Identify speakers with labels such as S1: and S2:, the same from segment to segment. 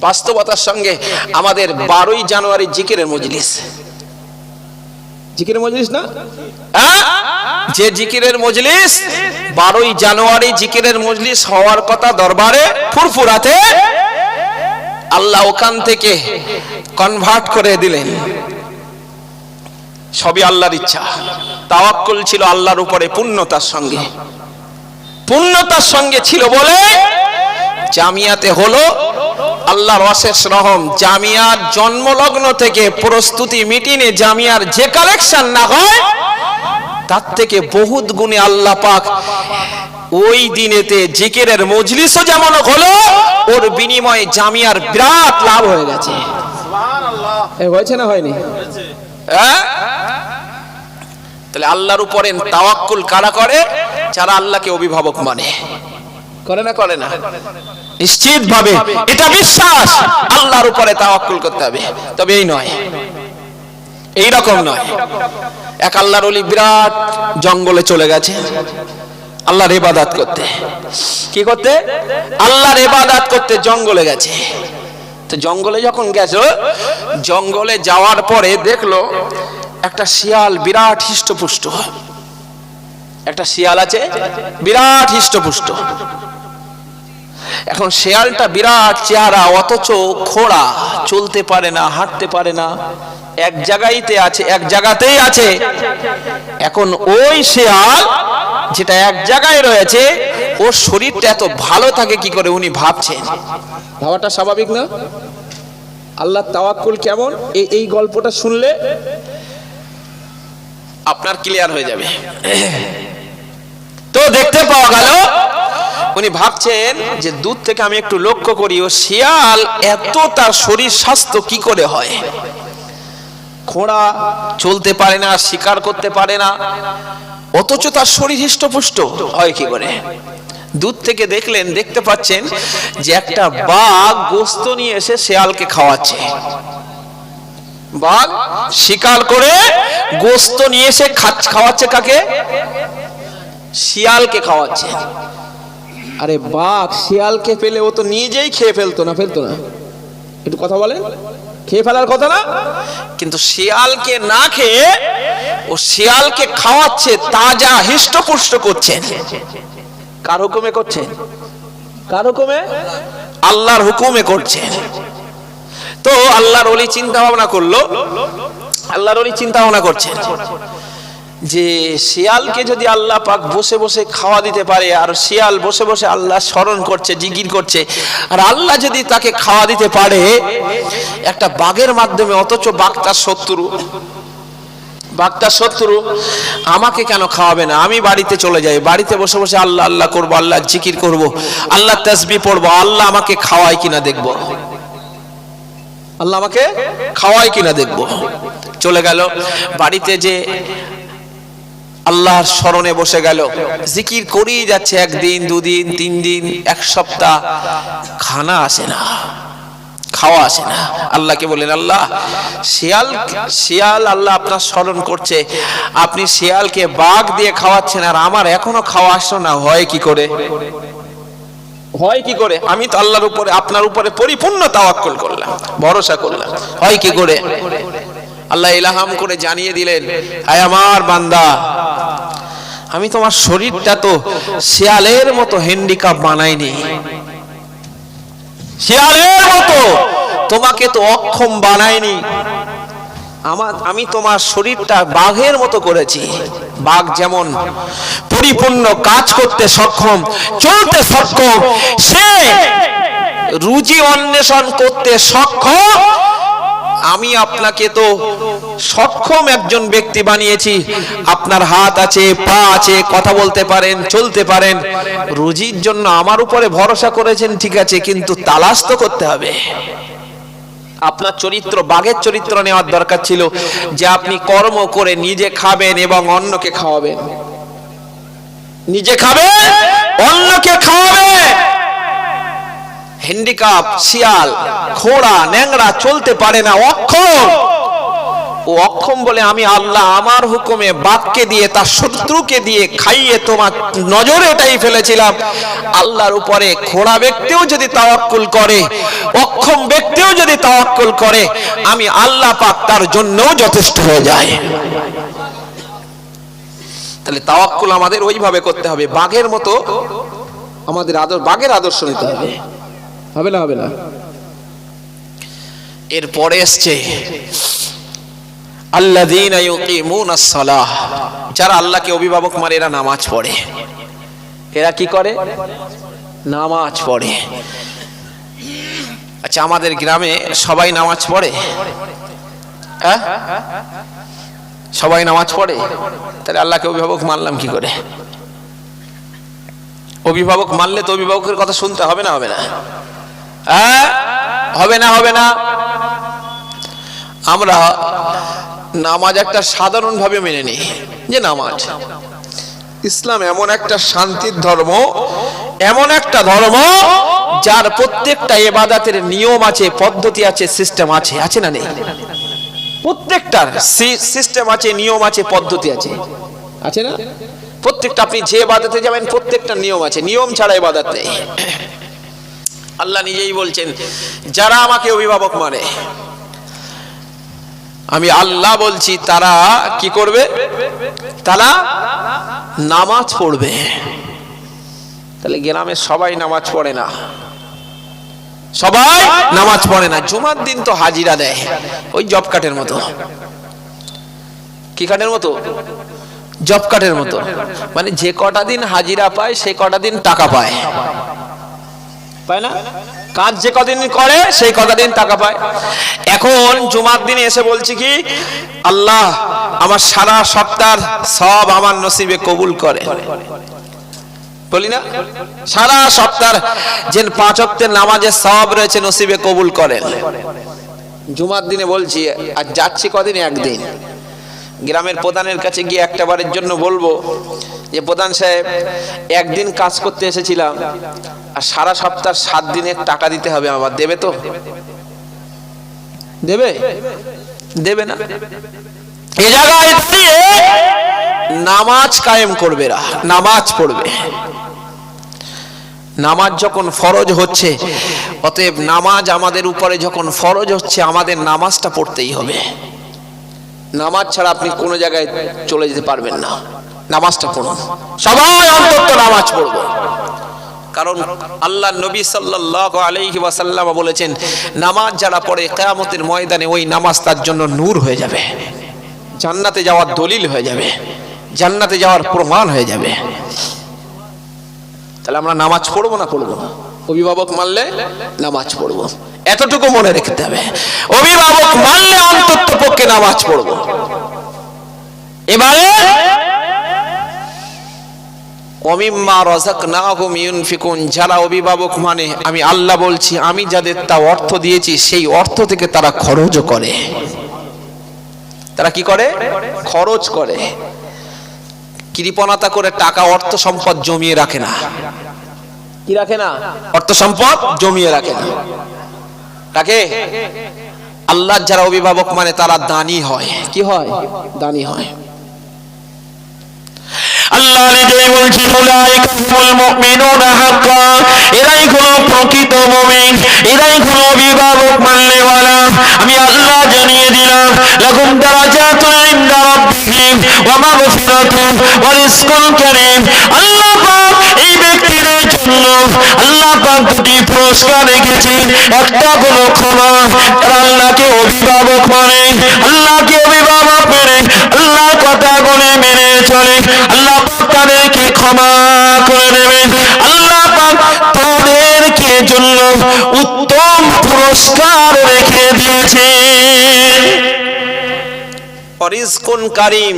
S1: বাস্তবতার সঙ্গে আমাদের বারোই জানুয়ারি জিকিরের মজলিস। জিকিরের মজলিস না? হ্যাঁ? যে জিকিরের মজলিস বারোই জানুয়ারি জিকিরের মজলিস হওয়ার কথা দরবারে ফুরফুরাতে আল্লাহ ওখান থেকে কনভার্ট করে দিলেন। সবই আল্লাহর ইচ্ছা। তাওয়াক্কুল ছিল আল্লাহর উপরে পূর্ণতার সঙ্গে। পূর্ণতার সঙ্গে ছিল বলে জামিয়াতে হলো আল্লাহর অশেষ রহম জামিয়ার জন্মলগ্ন থেকে প্রস্তুতি মিটিনে জামিয়ার যে কালেকশন না হয় তার থেকে বহুত গুণে আল্লাহ পাক ওই দিনেতে জিকিরের মজলিসও যেমন হলো ওর বিনিময়ে জামিয়ার বিরাট লাভ হয়ে গেছে। এ, হয়েছে না হয়নি? হ্যাঁ? তাহলে আল্লাহর উপরে তাওয়াক্কুল কারা করে? যারা আল্লাহকে অভিভাবক মানে। করে না করে না? নিশ্চিত ভাবে এটা বিশ্বাস। আল্লাহর উপরে তাওয়াক্কুল করতে হবে। তবে এই নয়। এই রকম নয়। এক আল্লাহর ওলি বিরাট জঙ্গলে চলে গেছে। আল্লাহর ইবাদত করতে। কি করতে? আল্লাহর ইবাদত করতে জঙ্গলে গেছে। তো জঙ্গলে যখন গেছো, জঙ্গলে যাওয়ার পরে দেখল, একটা শিয়াল বিরাট হিষ্টপুষ্ট। একটা শিয়াল আছে, বিরাট হিষ্টপুষ্ট। এখন শেয়ালটা বিরাট চেহারা, অথচ খোড়া চলতে পারে না, হাঁটতে পারে না। এক জায়গাইতে আছে, এক জায়গাতেই আছে। এখন ওই শেয়াল যেটা এক জায়গায় রয়েছে, ওর শরীরটা এত ভালো থাকে কি করে উনি ভাবছেন? ভাবাটা স্বাভাবিক না? আল্লাহ তাওয়াক্কুল কেমন? এই গল্পটা শুনলে আপনার ক্লিয়ার হয়ে যাবে। তো দেখতে পাওয়া গেল উনি ভাবছেন যে দূর থেকে আমি একটু লক্ষ্য করি, ও শিয়াল এত তার শরীর স্বাস্থ্য কি করে হয়? খোঁড়া চলতে পারে না, শিকার করতে পারে না, অথচ তার শরীর হৃষ্টপুষ্ট। হয় কি করে? দূর থেকে দেখলেন, দেখতে পাচ্ছেন যে একটা বাঘ গোস্ত নিয়ে এসে শেয়ালকে খাওয়াচ্ছে। বাঘ শিকার করে গোস্ত নিয়ে এসে খাওয়াচ্ছে কাকে? শিয়ালকে খাওয়াচ্ছে। আরে বাঘ, শিয়ালকে পেলে ও তো নিজেই খেয়ে ফেলতো না ফেলতো না। একটু কথা বলেন খেয়ে ফেলার কথা না? কিন্তু শিয়ালকে না খেয়ে ও শিয়ালকে খাওয়াচ্ছে, তাজা হিষ্টপুষ্ট করছে। কার হুকুমে করছে? কার হুকুমে? আল্লাহর হুকুমে করছে। তো আল্লাহর অলি চিন্তা ভাবনা করল। আল্লাহর অলি চিন্তা ভাবনা করছেন যে শিয়ালকে যদি আল্লাহ পাক বসে বসে খাওয়া দিতে পারে, আর শিয়াল বসে বসে আল্লাহ স্মরণ করছে জিগির করছে, আর আল্লাহ যদি তাকে খাওয়া দিতে পারে, একটা বাঘের মাধ্যমে, অথচ বাঘটার শত্রু। বাঘটার শত্রু, আমাকে কেন খাওয়াবে না? আমি বাড়িতে চলে যাই, বাড়িতে বসে বসে আল্লাহ আল্লাহ করব, আল্লাহ জিকির করব, আল্লাহ তসবি পড়ব, আল্লাহ আমাকে খাওয়ায় কিনা দেখব। আল্লাহ আমাকে খাওয়ায় কিনা দেখব। চলে গেল। বাড়িতে যে আল্লাহর স্মরণে বসে গেল। জিকির করেই যাচ্ছে একদিন, দুদিন, তিন দিন, এক সপ্তাহ। খানা আসে না, খাওয়া আসে না। আল্লাহকে বলেন আল্লাহ, শিয়াল শিয়াল আল্লাহ আপনার স্মরণ করছে। আপনি শিয়ালকে বাঘ দিয়ে খাওয়াচ্ছেন আর আমার এখনও খাওয়া আসলো না, হয় কি করে? হয় কি করে? আমি তো আল্লাহর উপরে, আপনার উপরে পরিপূর্ণ তাওয়াক্কুল করলাম, ভরসা করলাম। হয় কি করে? আল্লাহ ইলাহাম করে জানিয়ে দিলেন আয় আমার বান্দা, আমি তোমার শরীরটা তো শিয়ালের মতো হ্যান্ডিকাপ বানাইনি। শিয়ালের মতো তোমাকে তো অক্ষম বানাইনি। আমার, আমি তোমার শরীরটা বাঘের মতো করেছি। বাঘ যেমন পরিপূর্ণ কাজ করতে সক্ষম, চলতে সক্ষম, সে রুজি অন্বেষণ করতে সক্ষম আমি আপনাকে তো সক্ষম একজন ব্যক্তি বানিয়েছি। আপনার হাত আছে, পা আছে, কথা বলতে পারেন, চলতে পারেন। রুজির জন্য আমার উপরে ভরসা করেছেন, ঠিক আছে, কিন্তু তালাশ তো করতে হবে। আপনার চরিত্র, বাঘের চরিত্র নেওয়ার দরকার ছিল যে আপনি কর্ম করে নিজে খাবেন এবং অন্যকে খাওয়াবেন। নিজে খাবে অন্যকে খাওয়াবে হ্যান্ডিকাপ শিয়াল খোড়া ন্যাংরা চলতে পারে না, অক্ষম। ও অক্ষম বলে আমি আল্লাহ আমার হুকুমে বাঘকে দিয়ে, তার শত্রুকে দিয়ে খাইয়ে তোমার নজরে এটাই ফেলেছিলাম। আল্লাহর উপরে খোড়া ব্যক্তিও যদি তাওয়াক্কুল করে, অক্ষম ব্যক্তিও যদি তাওয়াক্কুল করে, আমি আল্লাহ পাক তার জন্যও যথেষ্ট হয়ে যায়। তাহলে তাওয়াক্কুল আমাদের ওইভাবে করতে হবে, বাঘের মতো আমাদের আদর, বাঘের আদর্শ নিতে হবে। হবে না হবে না। এরপরে এসছে ইউকিমুনাস সালাহ যারা আল্লাহকে অভিভাবক মানে এরা নামাজ পড়ে। এরা কি করে? নামাজ পড়ে। আচ্ছা আমাদের গ্রামে সবাই নামাজ পড়ে? হ্যাঁ সবাই নামাজ পড়ে? তাহলে আল্লাহকে অভিভাবক মানলাম কি করে? অভিভাবক মানলে তো অভিভাবকের কথা শুনতে হবে না হবে না। হ্যাঁ? হবে না হবে না। আমরা নামাজ একটা সাধারণভাবে মেনে নিই, যে নামাজ। ইসলাম এমন একটা শান্তির ধর্ম, এমন একটা ধর্ম যার প্রত্যেকটা এবাদাতের নিয়ম আছে, পদ্ধতি আছে সিস্টেম আছে আছে না নেই? প্রত্যেকটার সিস্টেম আছে, নিয়ম আছে, পদ্ধতি আছে। আছে না? প্রত্যেকটা আপনি যে এবাদাতে যাবেন, প্রত্যেকটা নিয়ম আছে। নিয়ম ছাড়া এবাদাত নেই। আল্লাহ নিজেই বলছেন, যারা আমাকে অভিভাবক মানে আমি আল্লাহ বলছি, তারা কি করবে? তারা নামাজ পড়বে। তাহলে গ্রামে সবাই নামাজ পড়ে না। সবাই নামাজ পড়ে না। জুমার দিন তো হাজিরা দেয়, ওই জব কার্ডের মতো। কি কার্ডের মতো? জব কার্ডের মতো। মানে যে কটা দিন হাজিরা পায়, সে কটা দিন টাকা পায়। পায় না? কাজ যে কদিন করে, সেই কটা দিন টাকা পায়। এখন জুমার দিনে এসে বলছি কি, আল্লাহ আমার সারা সপ্তাহ সব আমার নসিবে কবুল করে। বলি না? সারা সপ্তাহ যে পাঁচ অক্টের নামাজের সব রয়েছে নসিবে কবুল করেন জুমার দিনে বলছি আর যাচ্ছি কদিন? একদিন। গ্রামের প্রধানের কাছে গিয়ে একটা বারের জন্য বলব যে প্রধান সাহেব, একদিন কাজ করতে এসেছিলাম, আর সারা সপ্তাহ সাত দিনের টাকা দিতে হবে আমার, দেবে তো? দেবে? দেবে না? এ জায়গায় নামাজ কায়েম করবে না নামাজ পড়বে। নামাজ যখন ফরজ হচ্ছে, অতএব নামাজ আমাদের উপরে যখন ফরজ হচ্ছে, আমাদের নামাজটা পড়তেই হবে। নামাজ ছাড়া আপনি কোনো জায়গায় চলে যেতে পারবেন না। নামাজটা পড়ুন সবাই অন্তত নামাজ পড়ব। কারণ আল্লাহ নবী সাল্লাল্লাহু আলাইহি ওয়াসাল্লাম বলেছেন, নামাজ যারা পড়ে কিয়ামতের ময়দানে ওই নামাজ তার জন্য নূর হয়ে যাবে। জান্নাতে যাওয়ার দলিল হয়ে যাবে। জান্নাতে যাওয়ার প্রমাণ হয়ে যাবে। তাহলে আমরা নামাজ পড়ব না পড়ব না? অভিভাবক মানলে নামাজ পড়ব। এতটুকু মনে রাখতে হবে অভিভাবক মানলে অন্তত পক্ষে নামাজ পড়ব। এবারে অমিম্মা রজাক না ইউনফিকুন, যারা অভিভাবক মানে আমি আল্লাহ বলছি, আমি যাদের তা অর্থ দিয়েছি, সেই অর্থ থেকে তারা খরচও করে। তারা কি করে? খরচ করে। কৃপণতা করে টাকা, অর্থ সম্পদ জমিয়ে রাখে না। কি রাখে না? অর্থ সম্পদ জমিয়ে রাখে না। রাখে আল্লাহ যারা অভিভাবক মানে তারা দানি হয়। কি হয়? দানি হয়।
S2: আল্লাহ নিজেই হাক্কা। এরাই হলো প্রকৃত মুমিন, এরাই হলো অভিভাবক মাননেওয়ালা আমি আল্লাহ জানিয়ে দিলাম, লাকুম আল্লাহ পাক এই ব্যক্তিদের আল্লাহ পাক তারা আল্লাহকে অভিভাবক মানে আল্লাহকে অভিভাবক মেনে আল্লাহর কথাগুলি মেনে চলে আল্লাহ পাক তাদেরকে ক্ষমা করে দেবেন আল্লাহ তাদেরকে জন্য উত্তম পুরস্কার রেখে দিয়েছে
S1: রিজকুন কারিম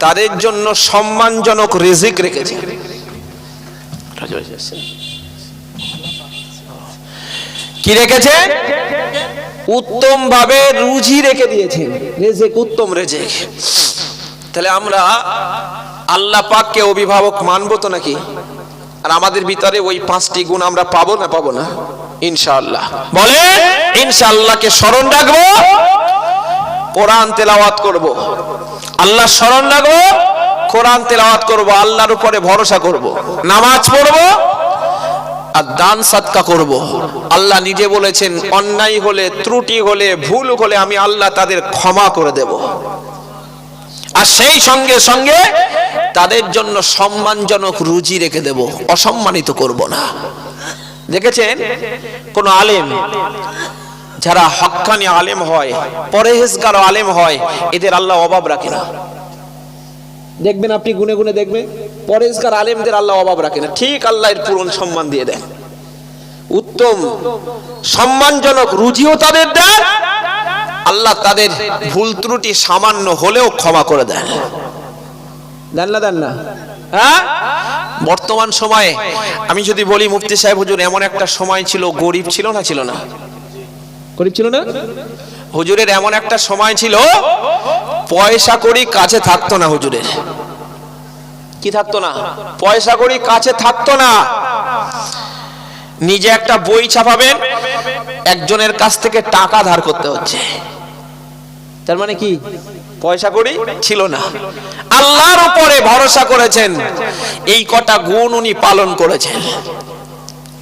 S1: তাদের জন্য সম্মানজনক রিজিক রেখেছে কি রেখেছে? উত্তম ভাবে রুজি রেখে দিয়েছেন। রেজেক, উত্তম রেজেক। তাহলে আমরা আল্লাহ পাককে অভিভাবক মানবো তো নাকি? আর আমাদের ভিতরে ওই পাঁচটি গুণ আমরা পাবো না পাবো না? ইনশাআল্লাহ। বলে, ইনশাআল্লাহকে স্মরণ রাখব, কোরআন তেলাওয়াত করব। আল্লাহ স্মরণ রাখব, কোরআন তেলাওয়াত করব, আল্লাহর উপরে ভরসা করব। নামাজ পড়ব আর দান সাদকা করব। আল্লাহ নিজে বলেছেন, অন্যায় হলে, ত্রুটি হলে, ভুল হলে আমি আল্লাহ তাদের ক্ষমা করে দেব। আর সেই সঙ্গে সঙ্গে তাদের জন্য সম্মানজনক রুজি রেখে দেব। অসম্মানিত করব না। দেখেছেন? কোন আলেম যারা হক্কানি আলেম হয়, পরেহেজগার আলেম হয়, এদের আল্লাহ অভাব রাখে না। দেখবেন আপনি গুনে গুনে দেখবেন পরেজগার আলেমদের আল্লাহ অভাব রাখে না। ঠিক আল্লাহর পূরণ সম্মান দিয়ে দেন। উত্তম, সম্মানজনক রুজিও তাদের দেন আল্লাহ তাদের ভুল ত্রুটি সামান্য হলেও ক্ষমা করে দেন। দেন না দেন না। হ্যাঁ? বর্তমান সময়ে আমি যদি বলি মুফতি সাহেব হুজুর এমন একটা সময় ছিল গরিব ছিল না ছিল না? গরিব ছিল না? হুজুরের এমন একটা সময় ছিল পয়সা করি কাছে থাকতো না হুজুরের। কি থাকতো না? পয়সা করি কাছে থাকতো না। নিজে একটা বই ছাপাবেন একজনের কাছ থেকে টাকা ধার করতে হচ্ছে। তার মানে কি? পয়সা করি ছিল না। আল্লাহর উপরে ভরসা করেছেন। এই কটা গুণ উনি পালন করেছেন।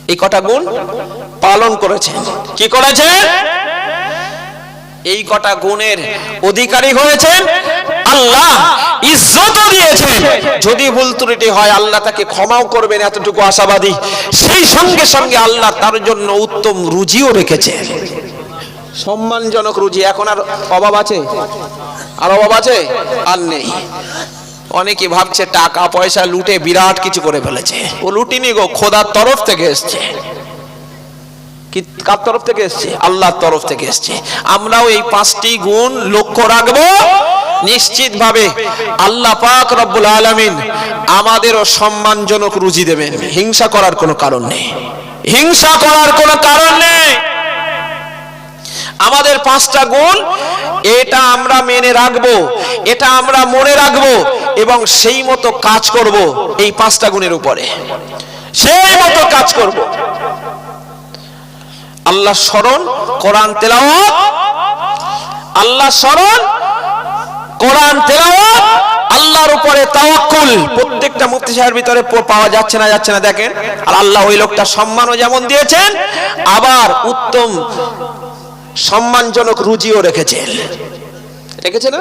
S1: এই কটা গুণ পালন করেছেন। কি করেছেন? এই কটা গুণের অধিকারী হয়েছেন। আল্লাহ ইজ্জত দিয়েছেন। যদি ভুল ত্রুটি হয় আল্লাহ তাকে ক্ষমাও করবেন এতটুকু আশাবাদী। সেই সঙ্গে সঙ্গে আল্লাহ তার জন্য উত্তম রুজিও রেখেছে সম্মানজনক রুজি। এখন আর অভাব আছে? আর অভাব আছে? আর নেই। অনেকে ভাবছে টাকা, পয়সা, লুটে বিরাট কিছু করে ফেলেছে। ও লুটিনি গো, খোদার তরফ থেকে এসছে। কি, কার তরফ থেকে এসছে? আল্লাহর তরফ থেকে এসছে। আমরাও এই পাঁচটি গুণ লক্ষ্য রাখব। নিশ্চিত ভাবে আল্লাহ পাক রব্বুল আলামিন আমাদেরও সম্মানজনক রুজি দেবেন। হিংসা করার কোনো কারণ নেই। হিংসা করার কোনো কারণ নেই। আমাদের পাঁচটা গুণ, এটা আমরা মেনে রাখব, এটা আমরা মনে রাখব এবং সেই মতো কাজ করব এই পাঁচটা গুণের উপরে। সেই মতো কাজ করব। আল্লাহ স্মরণ, কোরআন তেলাওয়াত। আল্লাহ স্মরণ, কোরআন তেলাওয়াত। আল্লাহর উপরে তাওয়াক্কুল। প্রত্যেকটা মুফতি সাহেবের ভিতরে পাওয়া যাচ্ছে না যাচ্ছে না, দেখেন। আর আল্লাহ ওই লোকটা সম্মানও যেমন দিয়েছেন, আবার উত্তম সম্মানজনক রুজিও রেখেছেন। রেখেছে না?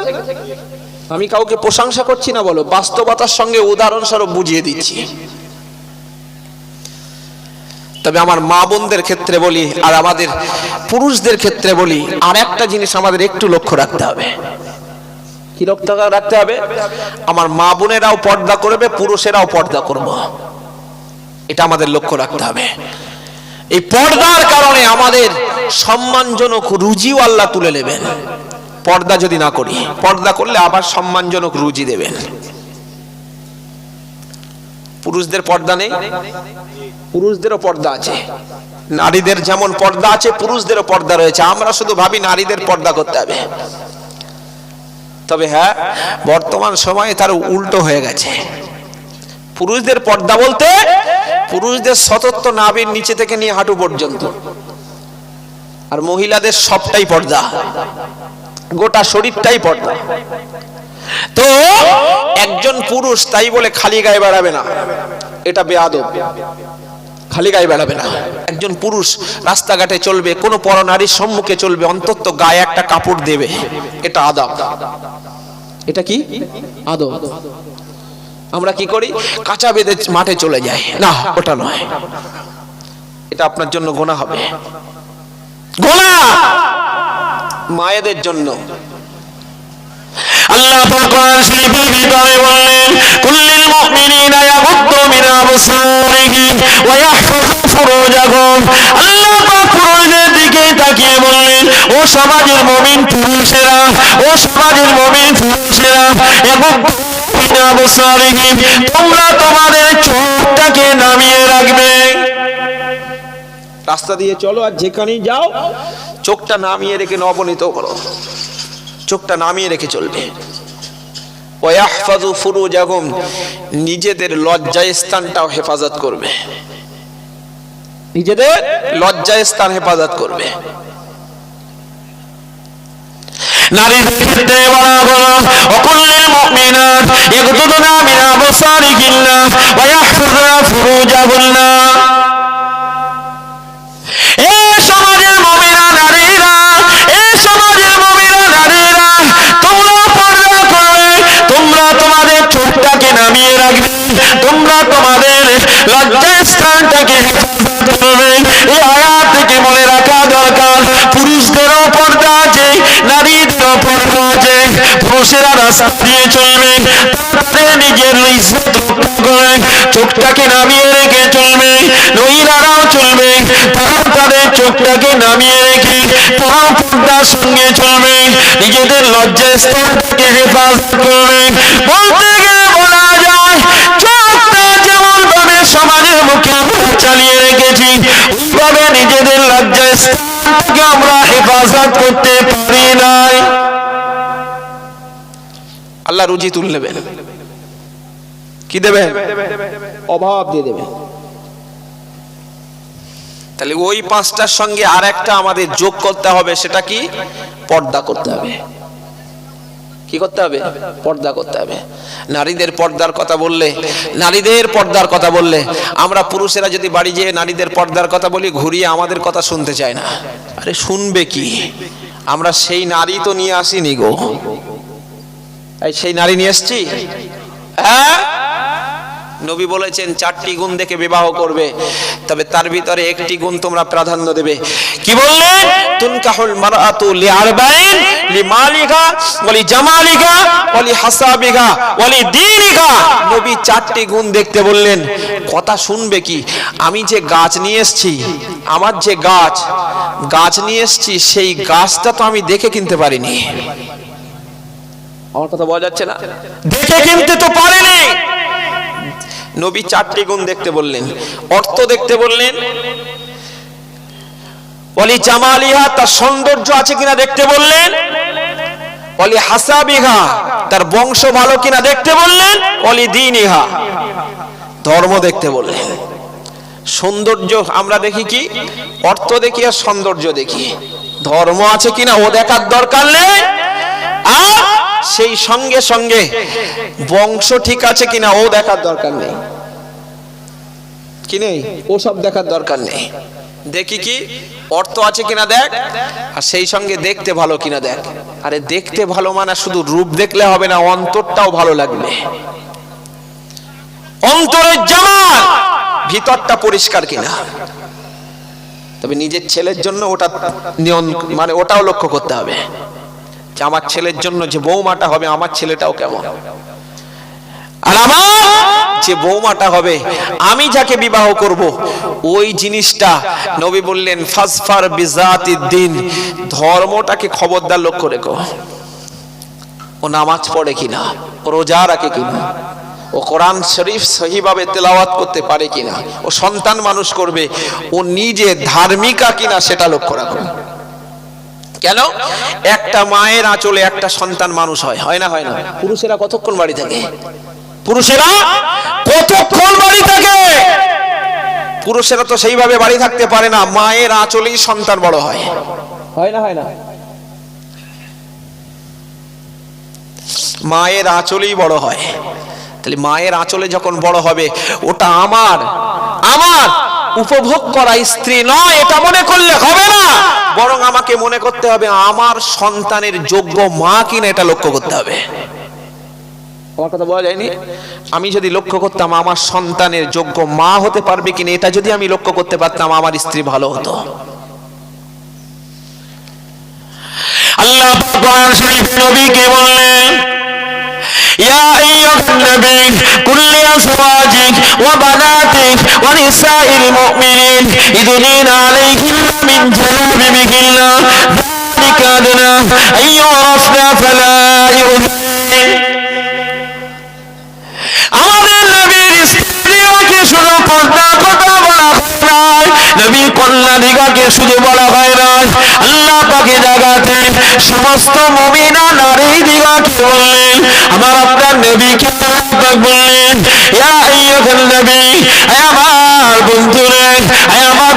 S1: আমি কাউকে প্রশংসা করছি না বলো, বাস্তবতার সঙ্গে উদাহরণস্বরূপ বুঝিয়ে দিচ্ছি। তবে আমার মা বোনদের ক্ষেত্রে বলি, আর আমাদের পুরুষদের ক্ষেত্রে বলি, আর একটা জিনিস আমাদের একটু লক্ষ্য রাখতে হবে। কি লক্ষ্য রাখতে হবে? আমার মা বোনেরাও পর্দা করবে, পুরুষেরাও পর্দা করব। এটা আমাদের লক্ষ্য রাখতে হবে। এই পর্দার কারণে আমাদের সম্মানজনক রুজিও আল্লাহ তুলে নেবেন। পর্দা যদি না করি, পর্দা করলে আবার সম্মানজনক রুজি দেবেন। পুরুষদের পর্দা নেই? পুরুষদেরও পর্দা আছে। নারীদের যেমন পর্দা আছে, পুরুষদেরও পর্দা রয়েছে। আমরা শুধু ভাবি নারীদের পর্দা করতে হবে। তবে হ্যাঁ বর্তমান সময়ে তার উল্টো হয়ে গেছে। পুরুষদের পর্দা বলতে পুরুষদের সতত্ব নাভির নিচে থেকে নিয়ে হাঁটু পর্যন্ত। আর মহিলাদের সবটাই পর্দা। গোটা শরীরটাই পর্দা। তো একজন পুরুষ তাই বলে খালি গায়ে বেড়াবে না। এটা বেয়াদব। খালি গায়ে বেড়াবে না। একজন পুরুষ রাস্তাঘাটে চলবে, কোনো পরনারীর সম্মুখে চলবে, অন্তত গায়ে একটা কাপড় দেবে। এটা আদব। এটা কি? আদব। আমরা কি করি? কাঁচা বেঁধে মাঠে চলে যাই। না, ওটা নয়। এটা আপনার জন্য গোনা হবে। গোনা মায়েদের জন্য।
S2: আল্লাহ কোরআন শরীফের ভিতরে বললেন কুল্লিল মুমিনিনা ইয়াগুদ্দু মিন আবসারিহিম ওয়া ইয়াহফাযু ফুরুজাহুম। আল্লাহ পাক পুরুষদের দিকে তাকিয়ে বললেন ও সমাজের মুমিন পুরুষেরা ও সমাজের মুমিন পুরুষেরা ইয়াগুদ্দু মিন আবসারিহিম তোমরা তোমাদের চোখটাকে নামিয়ে রাখবে।
S1: রাস্তা দিয়ে চলো আর যেখানেই যাও, চোখটা নামিয়ে রেখে নবনীত করো। চোখটা নামিয়ে রেখে চলবে। ওয়াহফাজু নিজেদের লজ্জা স্থানটাও হেফাজত করবে। নিজেদের লজ্জা স্থান হেফাজত করবে।
S2: নারীর ক্ষেত্রে চোখটাকে নামিয়ে রেখে চলবে মহিলারাও চলবে তাদের চোখটাকে নামিয়ে রেখে, তারাও পর্দার সঙ্গে চলবে নিজেদের লজ্জা স্থানটাকে হেফাজত করবে বলতে গেলে বলা যায়, চোখটা যেমন সমাজের চালিয়ে রেখেছি নিজেদের লজ্জা স্থানটাকে আমরা হেফাজত করতে পারি নাই।
S1: আল্লাহ রুজি তুলে নেবেন কি দেবে? অভাব দিয়ে দেবে। তাহলে ওই পাঁচটার সঙ্গে আর একটা আমাদের যোগ করতে হবে, সেটা কি? পর্দা করতে হবে। কি করতে হবে? পর্দা করতে হবে। নারীদের পর্দার কথা বললে, নারীদের পর্দার কথা বললে, আমরা পুরুষেরা যদি বাড়ি যেয়ে নারীদের পর্দার কথা বলি, ঘুরিয়ে আমাদের কথা শুনতে চায় না। আরে শুনবে কি? আমরা সেই নারী তো নিয়ে আসিনি গো। সেই নারী নিয়ে এসছি? হ্যাঁ? নবী বলেছেন, চারটি গুণ দেখে বিবাহ করবে, তবে তার ভিতরে একটি গুণ তোমরা প্রাধান্য দেবে। কি বললেন? তুনকাহুল মারআতু লিআরবাইন লিমালিকা ওয়ালি জামালিকা ওয়ালি হাসাবিকা ওয়ালি দীনিকা। নবী চারটি গুণ দেখতে বললেন, কথা শুনবে কি? আমি যে গাছ নিয়ে এসেছি, আমার যে গাছ গাছ নিয়ে এসেছি, সেই গাছটা তো আমি দেখে কিনতে পারিনি। আমার কথা বোঝা যাচ্ছে না? দেখে কিনতে তো পারেনি নবী চারটি গুণ দেখতে বললেন। অর্থ দেখতে বললেন অলি জামালিহা, তার সৌন্দর্য আছে কিনা দেখতে বললেন অলি হাসাবিহা, তার বংশ ভালো কিনা দেখতে বললেন অলি দিনিহা, ধর্ম দেখতে বললেন। সৌন্দর্য আমরা দেখি কি? অর্থ দেখি আর সৌন্দর্য দেখি। ধর্ম আছে কিনা ও দেখার দরকার নেই। আর সেই সঙ্গে সঙ্গে বংশ ঠিক আছে কিনা ও দেখার দরকার নেই। কি নেই? ও সব দেখার দরকার নেই। দেখি কি? অর্থ আছে কিনা দেখ? আর সেই সঙ্গে দেখতে ভালো কিনা দেখ। আরে দেখতে ভালো মানে শুধু রূপ দেখলে হবে না, অন্তরটাও ভালো লাগবে। অন্তরের জামাল ভিতরটা পরিষ্কার কিনা। তবে নিজের ছেলের জন্য ওটা মানে ওটাও লক্ষ্য করতে হবে। যে আমার ছেলের জন্য যে বৌমাটা হবে, আমার ছেলেটাও কেমন? আর আমার যে বৌমাটা হবে, আমি যাকে বিবাহ করব, ওই জিনিসটা নবী বললেন ফাসফার বিজাতি দিন। ধর্মটাকে খবরদার লক্ষ্য রেখো। ও নামাজ পড়ে কিনা? রোজা রাখে কিনা? ও কোরআন শরীফ সহিভাবে তেলাওয়াত করতে পারে কিনা? ও সন্তান মানুষ করবে। ও নিজে ধার্মিকা কিনা, সেটা লক্ষ্য রাখো। কেন? একটা মায়ের আঁচলে একটা সন্তান মানুষ হয় হয় না হয় না? পুরুষেরা কতক্ষণ বাড়ি থাকে? পুরুষেরা কতক্ষণ বাড়ি থাকে? পুরুষেরা তো সেইভাবে বাড়ি থাকতে পারে না, মায়ের আঁচলেই সন্তান বড় হয়। হয় না হয় না? মায়ের আঁচলেই বড় হয়। তাহলে মায়ের আঁচলে যখন বড় হবে, ওটা আমার আমার উপভোগ করা স্ত্রী নয় এটা মনে করলে হবে না। বরং আমাকে মনে করতে হবে আমার সন্তানের যোগ্য মা কিনা এটা লক্ষ্য করতে হবে। আমার কথা বলা যায়নি? আমি যদি লক্ষ্য করতাম আমার সন্তানের যোগ্য মা হতে পারবে কিনা এটা যদি আমি লক্ষ্য করতে পারতাম আমার স্ত্রী ভালো হতো।
S2: আল্লাহ নবীকে বললেন يا أيها النبي قل لأزواجك وبناتك ونساء المؤمنين يدنين عليهن من جلابيبهن ذلك أدنى أن يعرفن فلا يؤذين আমাদের নবীর স্ত্রীকে শুধু পর্দা কথা বলা হয় নাই নবী কন্যা দিগাকে শুধু বলা হয় নাই আল্লাহ পাকে জাগাতে সমস্ত মুমিনা নারী দিগাকে বললেন, আমার আপনার নবীকে বললেন, ইয়া আইয়ুহান নবী আমার হে আমার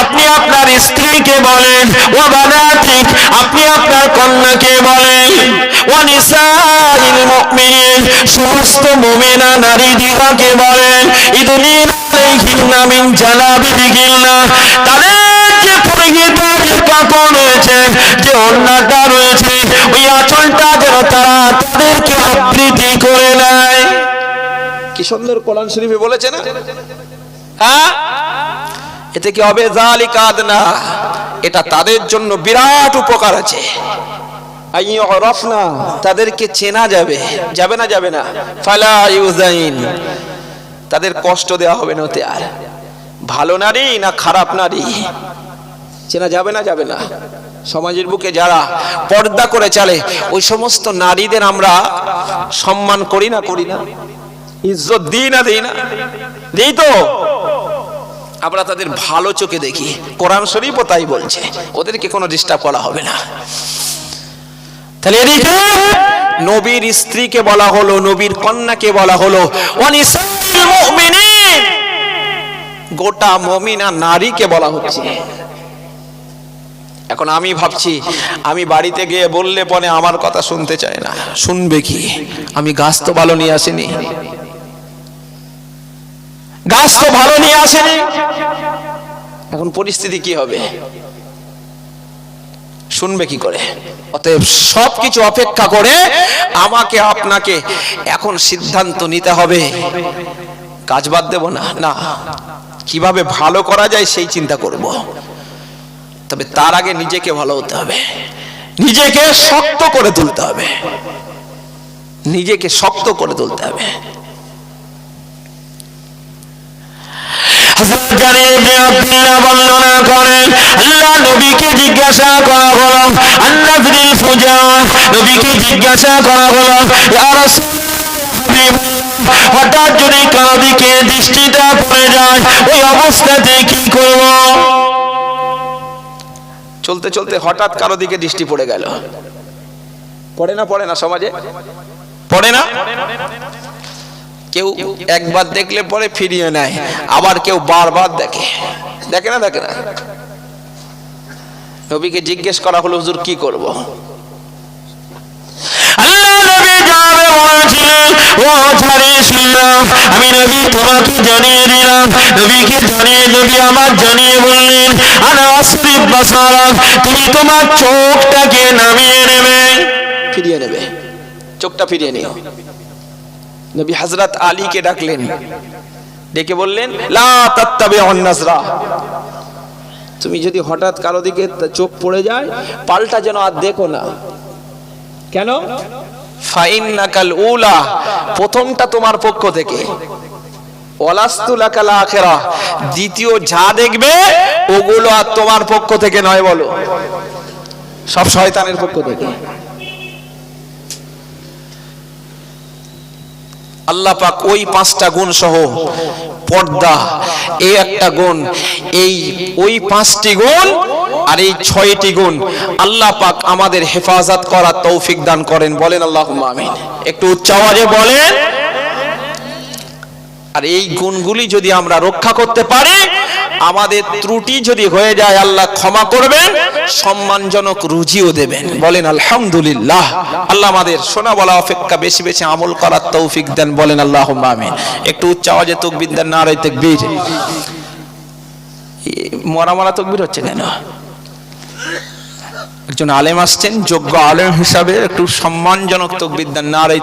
S2: আপনি আপনার স্ত্রীকে বলেন, ও বানাতিক, আপনি আপনার কন্যাকে বলেন, ও নিসাইল মুমিনিন, সমস্ত মুমিনা নারী দিগাকে বলেন, ইদুনিন আলাইহিন্না মিন জালাবিবিহিন্না তাদের যে পরিহিতার কাপড় রয়েছে যে অন্যটা রয়েছে ওই আঁচলটা যেন তারা তাদেরকে আবৃত্তি করে নেয়।
S1: কি সুন্দর কোরআন শরীফে বলেছে না? হ্যাঁ? এতে কি হবে? জালিকা আদনা এটা তাদের জন্য বিরাট উপকার আছে। আইয়ুরাফনা তাদেরকে চেনা যাবে। যাবে না যাবে না? ফালা ইউজাইন তাদের কষ্ট দেওয়া হবে না ওতে আর। ভালো নারী না খারাপ নারী? চেনা যাবে না যাবে না। সমাজের বুকে যারা পর্দা করে চলে, ওই সমস্ত নারীদের আমরা সম্মান করি না করি না। ইজ্জত দিই না দিই না। দিই তো। আমরা তাদের ভালো চোখে দেখি। কোরআন শরীফও তাই বলছে। ওদেরকে কোনো ডিস্টার্ব করা হবে না। তাহলে এদিকে নবীর স্ত্রীকে বলা হলো, নবীর কন্যাকে বলা হলো গোটা মমিনা নারীকে বলা হচ্ছে। এখন আমি ভাবছি, আমি বাড়িতে গিয়ে বললে পরে আমার কথা শুনতে চায় না। শুনবে কি? আমি গাছ তো ভালো নিয়ে আসিনি। গাছ তো ভালো নিয়ে আসেনি। এখন পরিস্থিতি কি হবে? শুনবে কি করে? অতএব সবকিছু অপেক্ষা করে আমাকে, আপনাকে এখন সিদ্ধান্ত নিতে হবে। কাজ বাদ দেব না। না, কীভাবে ভালো করা যায় সেই চিন্তা করব। তবে তার আগে নিজেকে ভালো হতে হবে। নিজেকে শক্ত করে তুলতে হবে। নিজেকে শক্ত করে তুলতে হবে।
S2: জিজ্ঞাসা করা ফুজা, নবীকে জিজ্ঞাসা করা হঠাৎ যদি কারও দিকে দৃষ্টিটা পড়ে যায়, ওই অবস্থাতে কি করব?
S1: চলতে চলতে হঠাৎ কারও দিকে দৃষ্টি পড়ে গেল। পড়ে না পড়ে না সমাজে? পড়ে না? কেউ একবার দেখলে পরে ফিরিয়ে নেয় আবার কেউ বারবার দেখে। দেখে না দেখে না? নবীকে জিজ্ঞেস করা হলো হুজুর কি করব?
S2: আল্লাহ নবী যাবে বলেছিলেন ও ঝাড়ে শুনলাম আমি নবী তোমাকে জানিয়ে দিলাম। নবীকে জানিয়ে নবী আমার জানিয়ে বললেন বাসারাক তুমি তোমার চোখটাকে নামিয়ে নেবে।
S1: ফিরিয়ে নেবে। চোখটা ফিরিয়ে নিও। নবী হযরত আলীকে ডাকলেন। ডেকে বললেন, লা নাজরা। তুমি যদি হঠাৎ কারও দিকে চোখ পড়ে যায়, পাল্টা যেন আর দেখো না। কেন? উলা, প্রথমটা তোমার পক্ষ থেকে। ওয়ালাস্তুলাকাল আখিরা, দ্বিতীয় যা দেখবে, ওগুলো আর তোমার পক্ষ থেকে নয় বলো। সব শয়তানের পক্ষ থেকে। আল্লাহ পাক ওই পাঁচটা গুণ সহ পর্দা, এই একটা গুণ, এই, ওই পাঁচটি গুণ আর এই ছয়টি গুণ আল্লাহ পাক আমাদের হেফাজত করার তৌফিক দান করেন। বলেন আল্লাহ আমিন। একটু উচ্চ আওয়াজে বলেন। আর এই গুণগুলি যদি আমরা রক্ষা করতে পারি, আমাদের ত্রুটি যদি হয়ে যায়, আল্লাহ ক্ষমা করবেন, সম্মানজনক রুজিও দেবেন। বলেন আলহামদুলিল্লাহ। আল্লাহ আমাদের শোনা বলা অপেক্ষা বেশি বেশি আমল করার তৌফিক দেন। বলেন আল্লাহ আমিন। একটু উচ্চ আওয়াজে তকবির দেন না রাই তকবির মরা মরা তকবির হচ্ছে কেন? একজন আলেম আসছেন যোগ্য আলেম হিসাবে একটু সম্মানজনক তকবির দেন না রাই